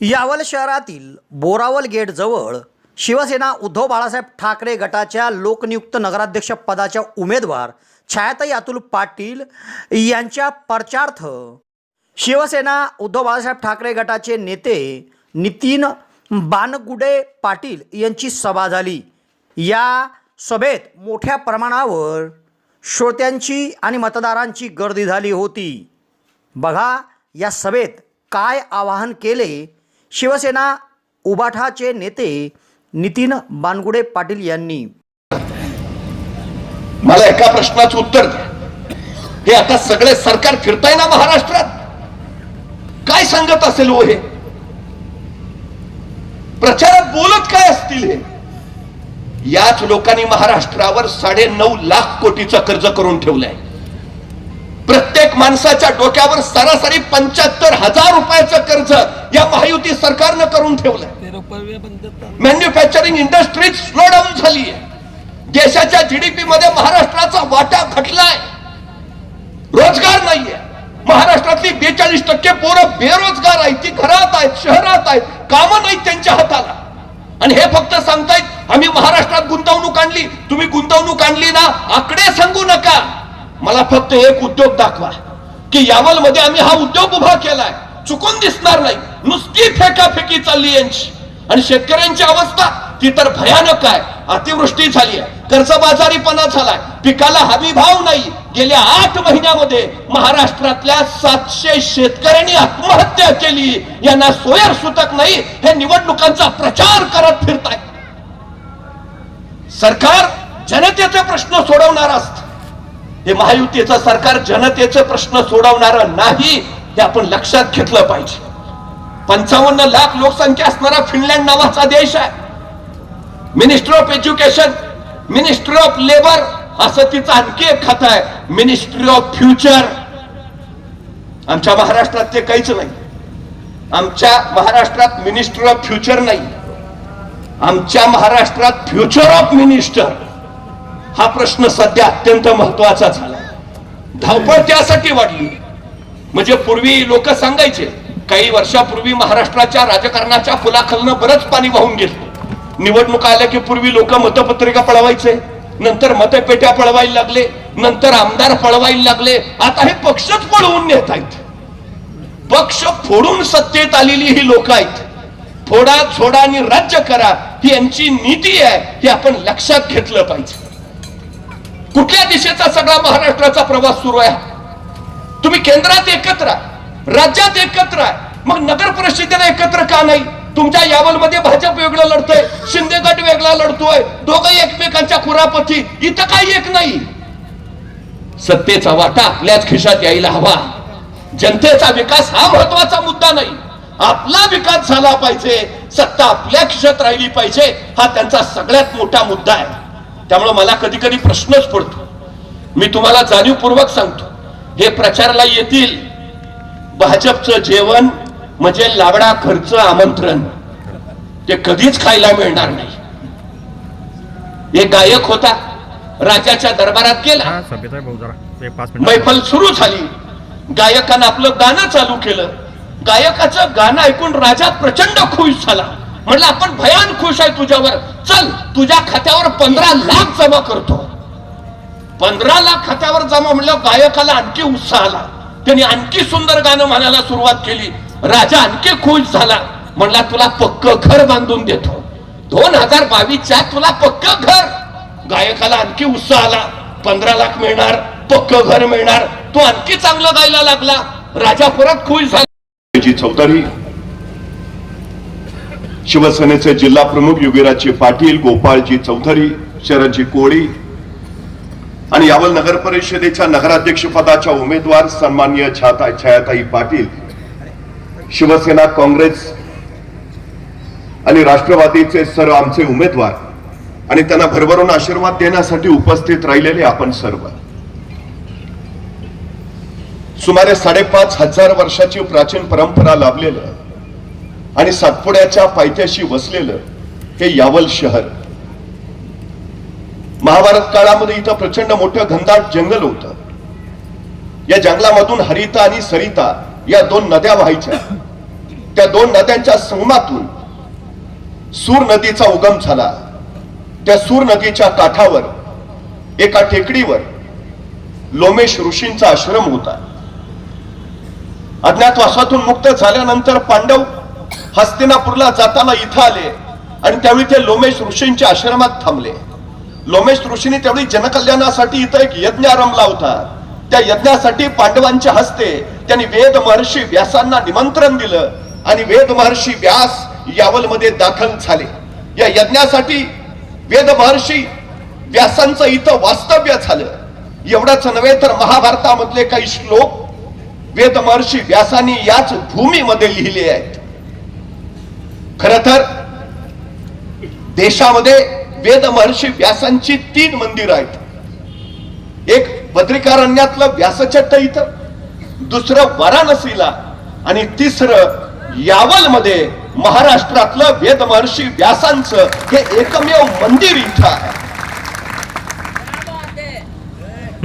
यावल शहरातील बोरावल गेटजवळ शिवसेना उद्धव बाळासाहेब ठाकरे गटाच्या लोकनियुक्त नगराध्यक्ष पदाच्या उमेदवार छायाताई अतुल पाटील यांच्या प्रचार्थ. शिवसेना उद्धव बाळासाहेब ठाकरे गटाचे नेते नितीन बानगुडे पाटील यांची सभा झाली. या सभेत मोठ्या प्रमाणावर श्रोत्यांची आणि मतदारांची गर्दी झाली होती. बघा या सभेत काय आवाहन केले शिवसेना उबाठाचे नेते नितीन बानगुडे पाटील यांनी. मला एका प्रश्नाचं उत्तर द्या. हे आता सगळे सरकार फिरताय ना महाराष्ट्रात? काय सांगत असेल हो हे? प्रचारात बोलत काय असतील हे? याच लोकांनी महाराष्ट्रावर साडे नऊ लाख कोटीचं कर्ज करून ठेवलंय. प्रत्येक माणसाच्या डोक्यावर सरासरी पंच्याहत्तर हजार रुपयाचं कर्ज या महायुती सरकारनं करून ठेवलंय. मॅन्युफॅक्चरिंग इंडस्ट्री स्लो डाऊन झाली आहे देशाच्या जीडीपी मध्ये महाराष्ट्राचा वाटा घटलाय. रोजगार नाहीये. महाराष्ट्रातली बेचाळीस टक्के पोरं बेरोजगार आहेत. ती घरात आहेत शहरात आहेत. कामं नाहीत त्यांच्या हाताला. आणि हे फक्त सांगतायत आम्ही महाराष्ट्रात गुंतवणूक आणली. तुम्ही गुंतवणूक आणली ना आकडे सांगू नका. मला फक्त एक उद्योग दाखवा की यावलमध्ये आम्ही हा उद्योग उभा केलाय. चुकून दिसणार नाही. नुसती फेकाफेकी चालली यांची. आणि शेतकऱ्यांची अवस्था ती तर भयानक आहे. अतिवृष्टी झाली आहे. कर्जबाजारीपणा झालाय. पिकाला हमी भाव नाही. गेल्या आठ महिन्यामध्ये महाराष्ट्रातल्या सातशे शेतकऱ्यांनी आत्महत्या केली. यांना सोयर सुतक नाही. हे निवडणुकांचा प्रचार करत फिरताय सरकार जनतेचे प्रश्न सोडवणार असत. हे महायुतीचं सरकार जनतेचे प्रश्न सोडवणार नाही हे आपण लक्षात घेतलं पाहिजे. पंचावन्न लाख लोकसंख्या असणारा फिनलँड नावाचा देश आहे. Minister of education ministry of labour असं तिचं आणखी एक खातं आहे. मिनिस्ट्री ऑफ फ्युचर आमच्या महाराष्ट्रात ते काहीच नाही. आमच्या महाराष्ट्रात मिनिस्टर ऑफ फ्युचर नाही. आमच्या महाराष्ट्रात फ्युचर ऑफ मिनिस्टर हा प्रश्न सध्या अत्यंत महत्त्वाचा झाला धावपळ त्यासाठी वाढली. म्हणजे पूर्वी लोक सांगायचे काही वर्षापूर्वी महाराष्ट्राच्या राजकारणाच्या फुलाखलनं बरंच पाणी वाहून गेलं. निवडणुका आल्या की पूर्वी लोक मतपत्रिका पळवायचे नंतर मतपेट्या पळवायला लागले नंतर आमदार पळवायला लागले. आता हे पक्षच पळवून नेत आहेत. पक्ष फोडून सत्तेत आलेली ही लोक आहेत. फोडा झोडा आणि राज्य करा ही यांची नीती आहे हे आपण लक्षात घेतलं पाहिजे. कुठल्या दिशेचा सगळा महाराष्ट्राचा प्रवास सुरू आहे? तुम्ही केंद्रात एकत्र आहे राज्यात एकत्र आहे. मग नगर परिषदेला एकत्र का नाही? तुमच्या यावलमध्ये भाजप वेगळं लढतोय शिंदे गट वेगळा लढतोय दोघं एकमेकांच्या कुरापती इथं काही एक नाही. सत्तेचा वाटा आपल्याच खिशात यायला हवा. जनतेचा विकास हा महत्त्वाचा मुद्दा नाही. आपला विकास झाला पाहिजे सत्ता आपल्या खिशात राहिली पाहिजे हा त्यांचा सगळ्यात मोठा मुद्दा आहे. त्यामुळे मला कधी कधी प्रश्नच पडतो. मी तुम्हाला जाणीवपूर्वक सांगतो. हे प्रचाराला येतील भाजपचं जेवण म्हणजे लावडा खर्च आमंत्रण. ते कधीच खायला मिळणार नाही. एक गायक होता राजाच्या दरबारात गेला. मैफल सुरू झाली. गायकानं आपलं गाणं चालू केलं. गायकाचं गाणं ऐकून राजा प्रचंड खुश झाला. म्हणलं आपण भयान खुश आहे तुझ्यावर. चल तुझ्या खात्यावर पंधरा लाख जमा करतो. पंधरा लाख खात्यावर जमा म्हणलं गायकाला आणखी उत्साह आला. त्यांनी आणखी सुंदर गाणं म्हणायला सुरुवात केली. राजा आणखी खुश झाला. म्हणला तुला पक्क घर बांधून देतो. दोन हजार बावीसच्या तुला पक्क घर. गायकाला आणखी उत्साह आला. पंधरा लाख मिळणार पक्क घर मिळणार. तो आणखी चांगलं गायला लागला. राजा परत खुश झाला. चौधरी शिवसेनेचे जिल्हा प्रमुख योगीराजजी पाटील गोपाळजी चौधरी शरदजी कोळी आणि यावल नगर परिषदेच्या नगराध्यक्ष पदाच्या उमेदवार सन्मान्य छाता छायाताई पाटील शिवसेना काँग्रेस आणि राष्ट्रवादीचे सर्व आमचे उमेदवार आणि त्यांना भरभरून आशीर्वाद देण्यासाठी उपस्थित राहिलेले आपण सर्व. सुमारे साडेपाच हजार वर्षाची प्राचीन परंपरा लाभलेलं आणि सातपुड्याच्या पायथ्याशी वसलेलं हे यावल शहर महाभारत काळामध्ये इथं प्रचंड मोठं घनदाट जंगल होतं. या जंगलामधून हरिता आणि सरिता या दोन नद्या व्हायच्या. त्या दोन नद्यांच्या संगमातून सूर नदीचा उगम झाला. त्या सूर नदीच्या काठावर एका टेकडीवर लोमेश ऋषींचा आश्रम होता. अज्ञातवासातून मुक्त झाल्यानंतर पांडव हस्तिनापूरला जाताना इथं आले आणि त्यावेळी ते लोमेश ऋषींच्या आश्रमात थांबले. लोमेश ऋषीने तेवढी जनकल्याणासाठी इथं एक यज्ञ आरंभला होता. त्या यज्ञासाठी पांडवांच्या हस्ते त्यांनी वेद महर्षी व्यासांना निमंत्रण दिलं आणि वेद महर्षी व्यास यावलमध्ये दाखल झाले. या यज्ञासाठी वेद महर्षी व्यासांचं इथं वास्तव्य झालं. एवढंच नव्हे तर महाभारतामधले काही श्लोक वेद महर्षी व्यासांनी याच भूमीमध्ये लिहिले आहेत. खर तर देशामध्ये वेद महर्षी व्यासांची तीन मंदिर आहेत. एक बद्रिकारण्यातलं व्यासचट्ट इथं दुसरं वाराणसीला आणि तिसरं यावलमध्ये महाराष्ट्रातलं वेद महर्षी व्यासांचं हे एकमेव मंदिर इथं आहे.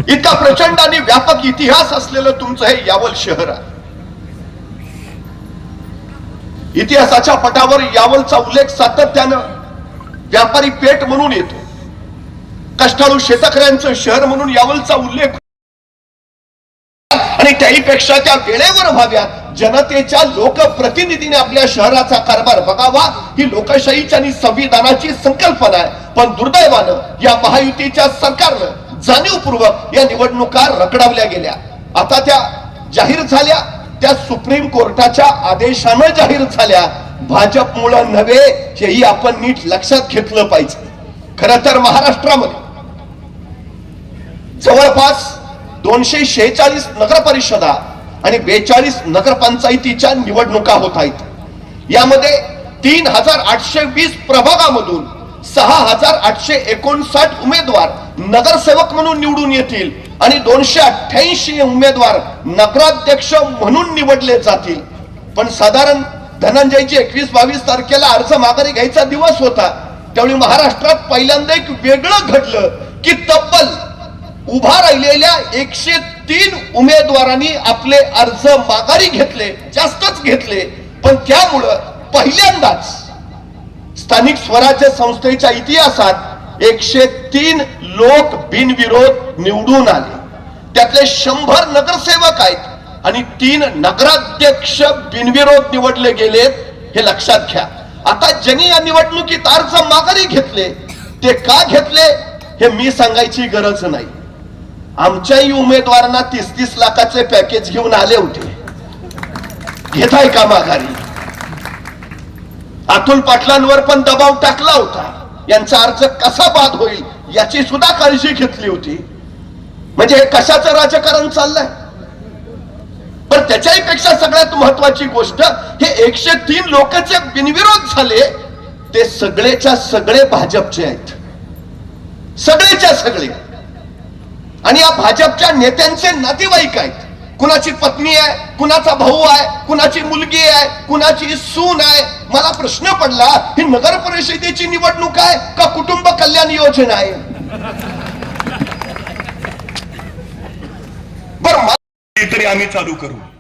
इतका प्रचंड आणि व्यापक इतिहास असलेलं तुमचं हे यावल शहर आहे. इतिहासाच्या पटावर यावलचा उल्लेख सातत्यानं व्यापारी पेठ म्हणून येतो. कष्टाळू शेतकऱ्यांचं शहर म्हणून यावलचा उल्लेख आणि त्याहीपेक्षा त्या वेळेवर व्हाव्यात जनतेच्या लोकप्रतिनिधीने आपल्या शहराचा कारभार बघावा. ही लोकशाहीची आणि संविधानाची संकल्पना आहे. पण दुर्दैवानं या महायुतीच्या सरकारनं जाणीवपूर्वक या निवडणुका रखडवल्या गेल्या. आता त्या जाहीर झाल्या. त्या सुप्रीम कोर्टाच्या आदेशानं जाहीर झाल्या. भाजपमुळं नव्हे हेही आपण नीट लक्षात घेतलं पाहिजे. खर तर महाराष्ट्रामध्ये जवळपास दोनशे शेहेचाळीस नगर परिषदा आणि बेचाळीस नगरपंचायतीच्या निवडणुका होत आहेत. यामध्ये तीन हजार आठशे वीस प्रभागामधून सहा हजार आठशे एकोणसाठ उमेदवार नगरसेवक म्हणून निवडून येतील आणि दोनशे अठ्ठ्याऐंशी उमेदवार नगराध्यक्ष म्हणून निवडले जातील. पण साधारण धनंजयची एकवीस बावीस तारखेला अर्ज माघारी घ्यायचा दिवस होता. त्यावेळी महाराष्ट्रात पहिल्यांदा एक वेगळं घडलं की तब्बल उभा राहिलेल्या एकशे तीन उमेदवारांनी आपले अर्ज माघारी घेतले जास्तच घेतले. पण त्यामुळं पहिल्यांदाच स्थानिक स्वराज्य संस्थेच्या इतिहासात एकशे तीन लोक बिनविरोध निवडून आले. त्यातले शंभर नगरसेवक आहेत. आणि तीन नगराध्यक्ष बिनविरोध निवडले गेलेत हे लक्षात घ्या. आता ज्यांनी या निवडणुकीत अर्ज माघारी घेतले ते का घेतले हे मी सांगायची गरज नाही. आमच्याही उमेदवारांना तीस तीस लाखाचे पॅकेज घेऊन आले होते. घेताय का माघारी? अतुल पाटलांवर पण दबाव टाकला होता. यांचा अर्ज कसा बाद होईल याची सुद्धा काळजी घेतली होती. म्हणजे हे कशाचं राजकारण चाललंय? पण त्याच्याही पेक्षा सगळ्यात महत्वाची गोष्ट हे एकशे तीन लोक जे बिनविरोध झाले ते सगळेच्या सगळे भाजपचे आहेत. सगळेच्या सगळे. आणि या भाजपच्या नेत्यांचे नातेवाईक आहेत. कुणाची पत्नी आहे कुणाचा भाऊ आहे कुणाची मुलगी आहे कुणाची सून आहे. मला प्रश्न पडला ही नगर परिषदेची निवडणूक आहे का कुटुंब कल्याण योजना आहे? बर तरी आम्ही चालू करू.